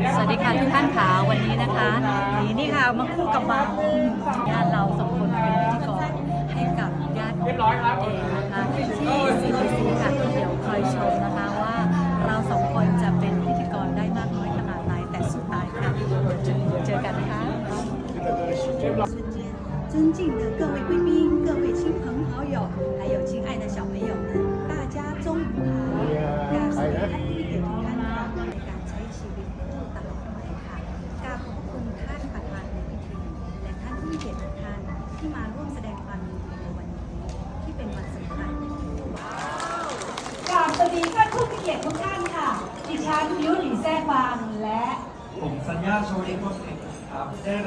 สวัสดีค่ะทุกท่านค่ะวันนี้นะคะนี่นี่ค่ะมาคู่กับมาญาติเราสองคนเป็นพิธีกรให้กับญาติของเราเองนะคะที่ซีบีซีค่ะเดี๋ยวคอยชมนะคะว่าเราสองคนจะเป็นพิธีกรได้มากน้อยขนาดไหนแต่สุดท้ายค่ะเจอเจอกันนะคะ 尊敬的各位贵宾、各位亲朋好友，还有亲爱的小朋友们，大家中午好！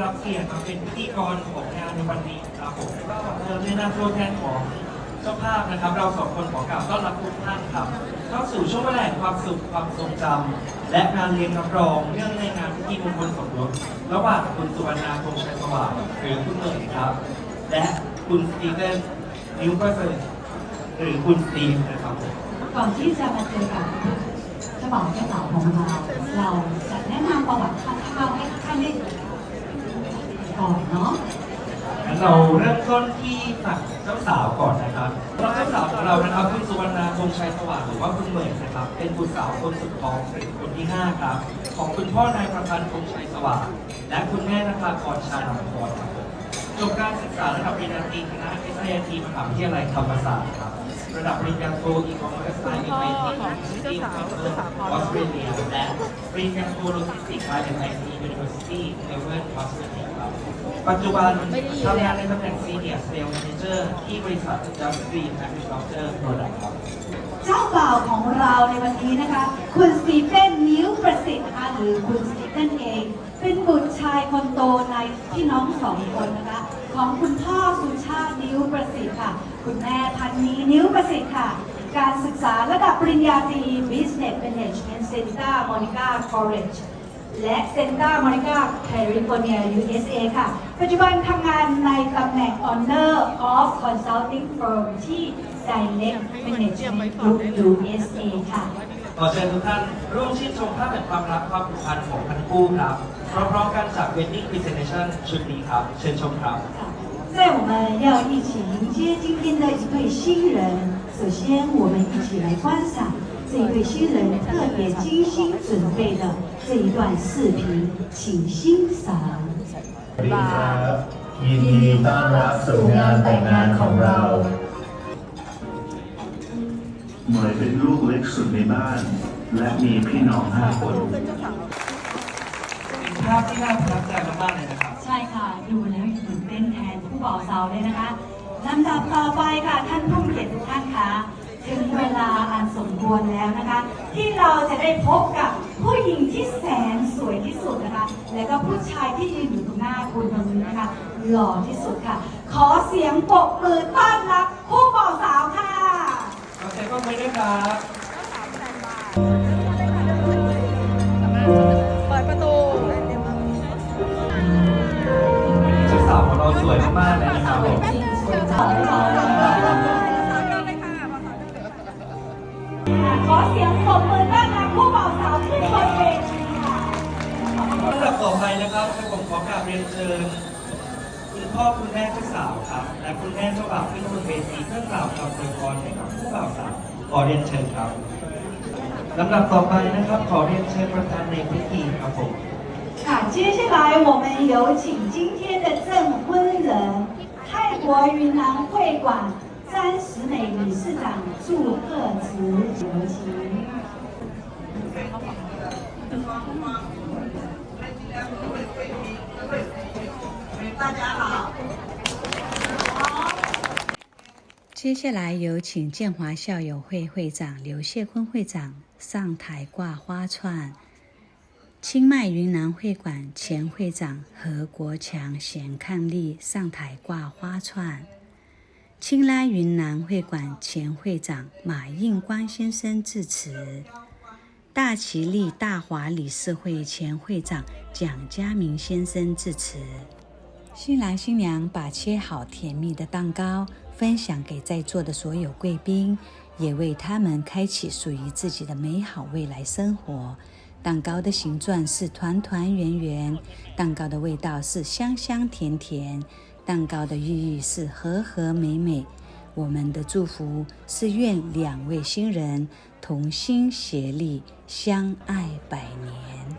รับได้รับเกียรติมาเป็นพิธีกรของงานในวันนี้ครับผมก็เริ่มในนามตัวแทนของเจ้าภาพนะครับ เราสองคนขอกราบต้อนรับทุกท่านครับเข้าสู่ช่วงเวลาแห่งความสุขความทรงจำและงานเลี้ยงรับรองเนื่องในงานพิธีมงคลสมรสระหว่างคุณสุวรรณาคงชัยสว่างหรือคุณเมย์ครับ และคุณสตีเฟนนิวประเสริฐหรือคุณสตีฟนะครับผมก่อนที่จะมาเจอกับเจ้าบ่าวเจ้าสาวของเรา เราจะแนะนำประวัติคร่าวๆให้ท่านได้ ก่อนเนาะงั้นเราเริ่มต้นที่ฝั่งเจ้าสาวก่อนนะครับแล้วเจ้าสาวของเรานะครับคุณสุวรรณาคงชัยสว่างหรือว่าคุณเหมยนะครับ เป็นบุตรสาวคนสุดท้องหรือคนที่ห้าครับของคุณพ่อนายประพันธ์คงชัยสว่างและคุณแม่นภาพรชาญพรครับผมจบการศึกษาระดับปริญญาตรีคณะ SIT มหาวิทยาลัยธรรมศาสตร์ครับระดับปริญญาโทอีคอมเมิร์ซไซน์อินเวสติ้งที่ออสเตรเลียและปริญญาโทโลจิสติกส์ by MIT University Melbourne ออสเตรเลียครับ ปัจจุบันทำงานในตำแหน่ง Senior Sales Manager ที่บริษัท Just Green Agriculture Product ครับเจ้าบ่าวของเราในวันนี้นะคะ คุณสตีเฟนนิ้วประสิทธิ์ค่ะหรือคุณสตีเฟนเอง เป็นบุตรชายคนโตในพี่น้องสองคนนะคะ ของคุณพ่อสุชาตินิ้วประสิทธิ์ค่ะ คุณแม่พันนีนิ้วประสิทธิ์ค่ะ การศึกษาระดับปริญญาตรี Business Management Santa Monica College และ Santa Monica California USA ค่ะ ปัจจุบันทำงานในตำแหน่ง Honor of Consulting Firm ที่ Direct Management Group USA ค่ะ ขอเชิญทุกท่านร่วมชื่นชมภาพแห่งความรักความผูกพันของทั้งคู่ครับพร้อมๆกันจาก Wedding Presentation ชุดนี้ครับ เชิญชมครับ 在我们要一起迎接今天的一对新人，首先我们一起来观赏这一对新人特别精心准备的这一段视频，请欣赏。 สวัสดีครับยินดีต้อนรับสู่งานแต่งงานของเรา เหมยเป็นลูกเล็กสุดในบ้าน และมีพี่น้องห้าคนเป็นภาพที่น่าประทับใจมากๆเลยนะครับ ใช่ค่ะดูแล้วตื่นเต้นแทนผู้บ่าวสาวเลยนะคะลำดับต่อไปค่ะท่านผู้มีเกียรติทุกท่านคะถึงเวลาอันสมควรแล้วนะคะ ที่เราจะได้พบกับ ผู้หญิงที่แสนสวยที่สุดนะคะ และก็ผู้ชายที่ยืนอยู่ตรงหน้าคุณตรงนี้นะคะ หล่อที่สุดค่ะ ขอเสียงปรบมือต้อนรับผู้บ่าวสาวค่ะขอเสียงปรบมือด้วยครับเปิดประตูเจ้าสาวของเราสวยมากๆเลยนะครับผมจริงสวยจังเลยค่ะขอเสียงปรบมือต้อนรับ ผู้บ่าวสาวขึ้นบนเวทีค่ะ ลำดับต่อไปนะครับผมขอกราบเรียนเชิญคุณพ่อคุณแม่เจ้าสาวครับ และคุณแม่เจ้าบ่าวขึ้นบนเวทีเพื่อกล่าวคำอวยพรให้กับผู้บ่าวสาวขอเรียนเชิญครับลำดับต่อไปนะครับ ขอเรียนเชิญประธานในพิธีครับผม 好，接下来我们有请今天的证婚人，泰国云南会馆詹石美理事长祝贺词有请。 接下来有请建华校友会会长刘谢坤会长上台挂花串，清迈云南会馆前会长何国强贤伉俪上台挂花串，清拉云南会馆前会长马应光先生致辞，大其力大华理事会前会长蒋家明先生致辞。新郎新娘把切好甜蜜的蛋糕分享给在座的所有贵宾，也为他们开启属于自己的美好未来生活。蛋糕的形状是团团圆圆，蛋糕的味道是香香甜甜，蛋糕的寓意是和和美美。我们的祝福是愿两位新人同心协力，相爱百年。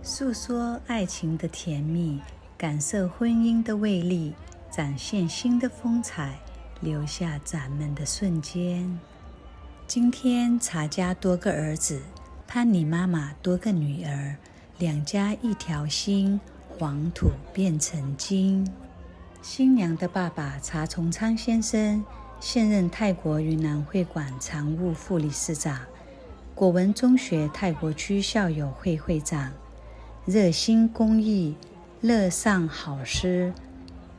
诉说爱情的甜蜜，感受婚姻的魅力，展现新的风采，留下咱们的瞬间。今天茶家多个儿子，潘妮妈妈多个女儿，两家一条心，黄土变成金。新娘的爸爸查崇昌先生，现任泰国云南会馆常务副理事长，果文中学泰国区校友会会长。热心公益，乐善好施，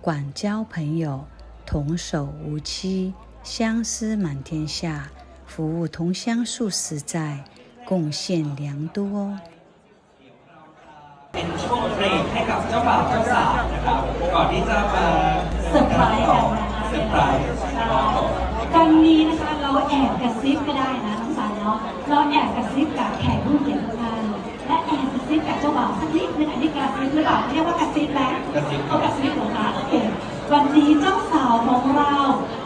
广交朋友，童叟无欺，相思满天下，服务同乡数十载，贡献良多。 เป็นช่วงเบรกให้กับเจ้าบ่าวเจ้าสาวนะครับ ก่อนที่จะมา เซอร์ไพรส์กันนะคะ เ ซอร์ไพรส์ครับผมวันนี้นะคะเราแอบกระซิบก็ได้นะน้องสันเนาะเราแอบกระซิบกับแขกผู้เกียรติทุกท่านและแอบกระซิบกับเจ้าบ่าวสักนิดนึงอันนี้กระซิบหรือเปล่าเรียกว่ากระซิบไหมกระซิบเอากระซิบเหรอคะโอเควันนี้เจ้าสาวของเรา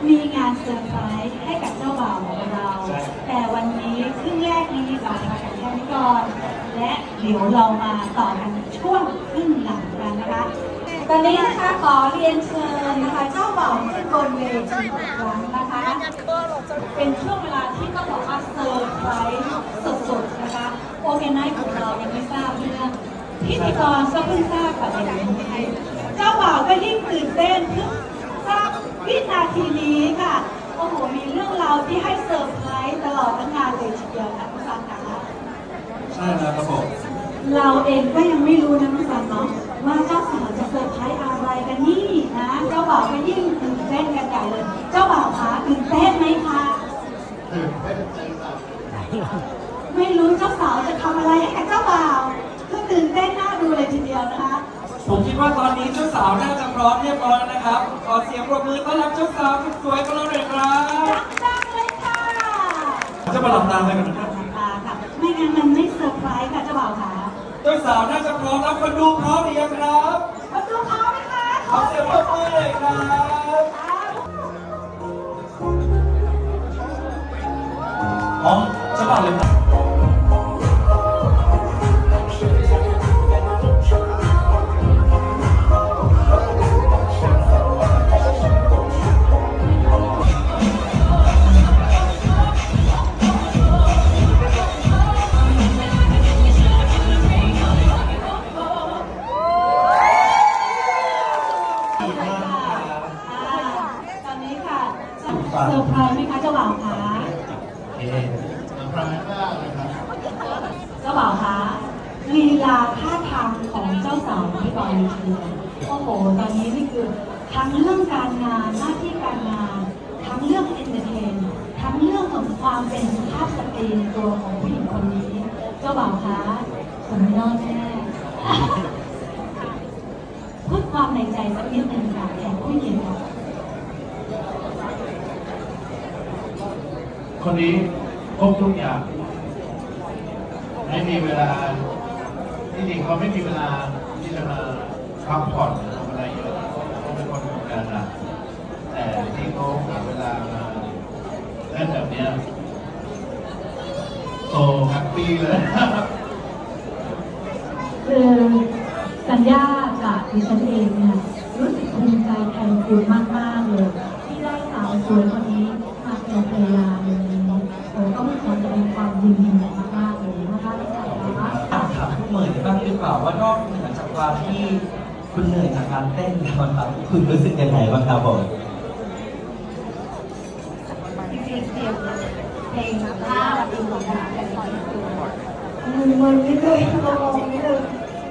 มีงานเซอร์ไพรส์ให้กับเจ้าบ่าวของเราแต่วันนี้ครึ่งแรกนี้เราทำกันแค่นี้ก่อน และเดี๋ยวเรามาต่อกันช่วงครึ่งหลังกันนะคะ ตอนนี้นะคะขอเรียนเชิญ นะคะเจ้าบ่าวขึ้นบนเวทีอีกครั้งนะคะ เป็นช่วงเวลาที่ต้องบอกว่าเซอร์ไพรส์สุดๆนะคะโอเกนไนท์ของเรายังไม่ทราบเรื่องพิธีกรก็เพิ่งทราบประเด็นนี้เจ้าบ่าวก็ยิ่งตื่นเต้นเพิ่งทราบวินาทีนี้ค่ะโอ้โหมีเรื่องราวที่ให้เซอร์ไพรส์ตลอดทั้งงานเลยทีเดียวนะคุณฟังคะใช่แล้วครับผมเราเองก็ยังไม่รู้นะคุณฟังเนาะว่าเจ้าสาวจะเซอร์ไพรส์อะไรกันนี่นะ เจ้าบ่าวก็ยิ่งตื่นเต้นกันใหญ่เลย เจ้าบ่าวคะตื่นเต้นไหมคะไม่รู้เจ้าสาวจะทำอะไรให้กับเจ้าบ่าวก็ตื่นเต้นน่าดูเลยทีเดียวนะคะผมคิดว่าตอนนี้เจ้าสาวน่าจะพร้อมเรียบร้อยแล้วนะครับ ขอเสียงปรบมือต้อนรับเจ้าสาวสุดสวยของเราหน่อยครับดังๆเลยค่ะจะมาหลับตาไปกันนะครับอ่าค่ะไม่งั้นมันไม่เซอร์ไพรส์ค่ะเจ้าบ่าวคะเจ้าสาวน่าจะพร้อมแล้วคนดูพร้อมหรือยังครับมาดูเขาไหมคะ ขอเสียงปรบมือเลยครับพร้อมเจ้าบ่าวเลยครั เซอร์ไพรส์ไหมคะเจ้าบ่าวคะโอเคพรายมากเลยครับเจ้าบ่าวคะลีลาท่าทางของเจ้าสาวที่บอยทีโอ้โหตอนนี้นี่คือทั้งเรื่องการงานหน้าที่การงาน ทั้งเรื่องเอนเตอร์เทนทั้งเรื่องของความเป็นสุภาพสตรีในตัวของผู้หญิงคนนี้ เจ้าบ่าวคะสมยอดแน่พูดความในใจสักนิดหนึ่งค่ะแขกผู้หญิงค่ะ คนนี้ครบทุกอย่าง ไม่มีเวลาที่จริงเขาไม่มีเวลาที่จะมาพักผ่อนหรือทำอะไรเยอะเขาเป็นคนทำงานหนักแต่ที่เขาหาเวลามาเล่นแบบนี้โซแฮปปี้เลยคือสัญญากับดิฉันเองเนี่ยรู้สึกภูมิใจแทนคุณมาก ๆ เลย ที่ได้สาวสวยคนนี้มาเป็นภรรยา ว่าว่านอกเหนือจากความที่คุณเหนื่อยจากการเต้นแล้วครับคุณรู้สึกยังไงบ้างครับผมจริงๆเสียงเพลงภาพจริงของเราเป็นคนมึนมึนนิดนึงงงนิดนึง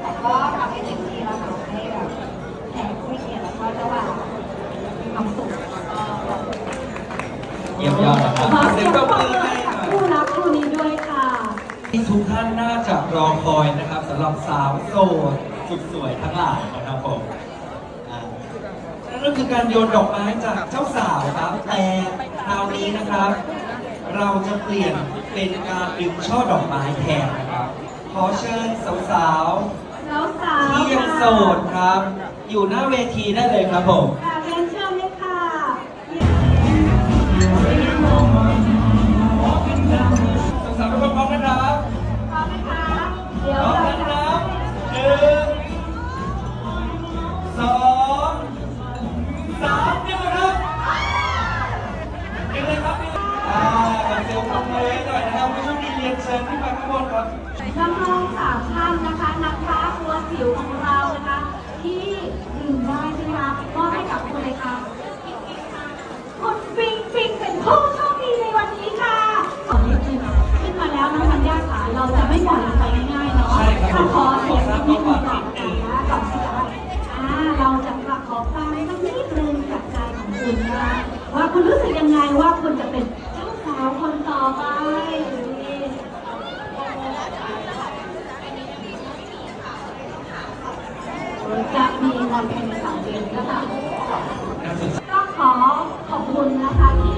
แต่ก็ทำให้เต็มที่แล้วค่ะให้แบบแขกผู้เกียรติแล้วก็เจ้าบ่าวมีความสุขแล้วก็เยี่ยมยอดนะครับขอเสีเสียยงงปปรรบบมืมืออให้ให้หน่กับอยคู่รักคู่นี้ด้วยค่ะ ที่ทุกท่านน่าจะรอคอยนะครับสำหรับสาวโสดสุดสวยทั้งหลายนะครับผมอ่านั่นก็คือการโยนดอกไม้จากเจ้าสาวครับ แต่คราวนี้นะครับ เราจะเปลี่ยนเป็นการดึงช่อดอกไม้แทนนะครับ ขอเชิญสาวสาวๆๆที่ยังโสดครับ อยู่หน้าเวทีได้เลยครับผมค่ สองสามเดี๋ยวนครับยวเลยครับอ่าขอเสียงปรบมือให้หน่อยนะครับผู้โชคดีเรียนเชิญขึ้นมาข้างบนครับ น้องๆสามท่านนะคะนักฟ้าตัวสิวของเรานะคะ ที่ดื่มได้ใช่ไหมคะมอบให้กับคุณเลยค่ะคุณปิงปิงเป็นผู้โชคดีในวันนี้ค่ะขอนิดนึงขึ้นมาแล้วน้องธัญญาค่ะเราจะไม่ปล่อยมันไปง่ายๆเนาะใช่ครับ ขอ เสียงนิดนึงก่อนนะก่อนที่จะอ่าเราจะขอฟังสักนิดนึงจากใจของคุณนะคะว่าคุณรู้สึกยังไงว่าคุณจะเป็นเจ้าสาวคนต่อไปจะมีวันเป็นสามเดือนนะคะก็ขอขอบคุณนะคะที่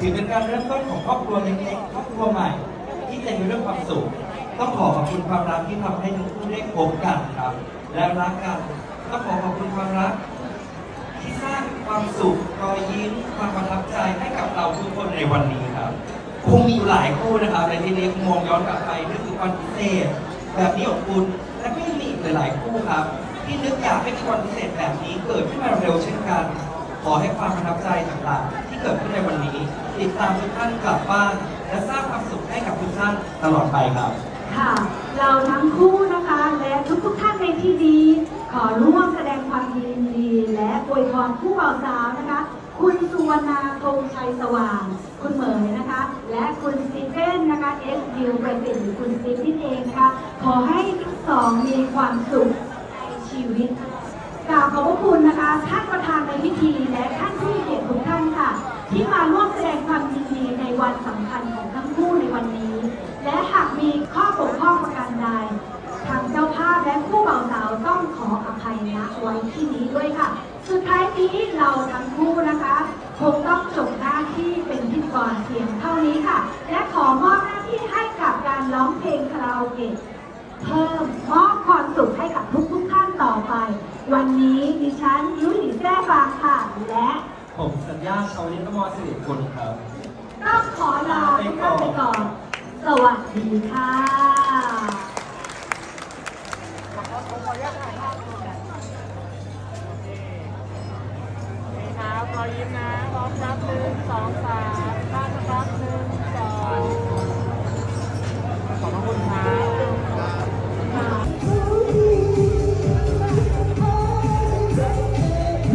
ถือเป็นการเริ่มต้นของครอบครัวเล็กๆครอบครัวใหม่ ที่เต็มไปด้วยความสุข ต้องขอขอบคุณความรักที่ทำให้ทั้งคู่ได้พบกันครับ และรักกันต้องขอขอบคุณความรัก ที่สร้างความสุขรอยยิ้มความประทับใจให้กับเราทุกคนในวันนี้ครับคงมีอยู่หลายคู่นะครับในที่นี้มองย้อนกลับไปนึกถึงวันพิเศษ แบบนี้ของคุณและก็ยังมีอีกหลายๆคู่ครับ ที่นึกอยากให้วันพิเศษแบบนี้เกิดขึ้นมาเร็วเช่นกัน ขอให้ความประทับใจต่างๆ ติดตามทุกท่านกลับบ้าน และสร้างความสุขให้กับทุกท่านตลอดไปครับ ค่ะ เราทั้งคู่นะคะและทุกๆท่านในที่นี้ขอร่วมแสดงความยินดีและอวยพรผู้บ่าวสาวนะคะ คุณสุวรรณาธงชัยสว่าง คุณเหมยนะคะ และคุณสตีเฟนนะคะเอสดิวประสิทธิ์คุณสตีฟนั่นเองนะคะขอให้ทั้งสองมีความสุขในชีวิตกราบขอบพระคุณนะคะท่านประธานในพิธีและท่านผู้มีเกียรติทุกท่านค่ะ ที่มาร่วมแสดงความยินดีในวันสำคัญของทั้งคู่ในวันนี้ และหากมีข้อบกพร่องประการใด ทางเจ้าภาพและผู้บ่าวสาวต้องขออภัยนะไว้ที่นี้ด้วยค่ะ สุดท้ายนี้เราทั้งคู่นะคะ คงต้องจบหน้าที่เป็นพิธีกรเพียงเท่านี้ค่ะ และขอมอบหน้าที่ให้กับการร้องเพลงคาราโอเกะ เพิ่มมอบความสุขให้กับทุกๆท่านต่อไป วันนี้ดิฉันยุ้ยแจ้ฟาง ค่ะและผมสัญญาชาวนิตมอสิริกุลครับต้องขอลาทุกท่านไปก่อน สวัสดีค่ะครับรอยยิ้มนะพร้อมนับหนึ่งสองสามบ้านสต๊อปหนึ่งสอง ข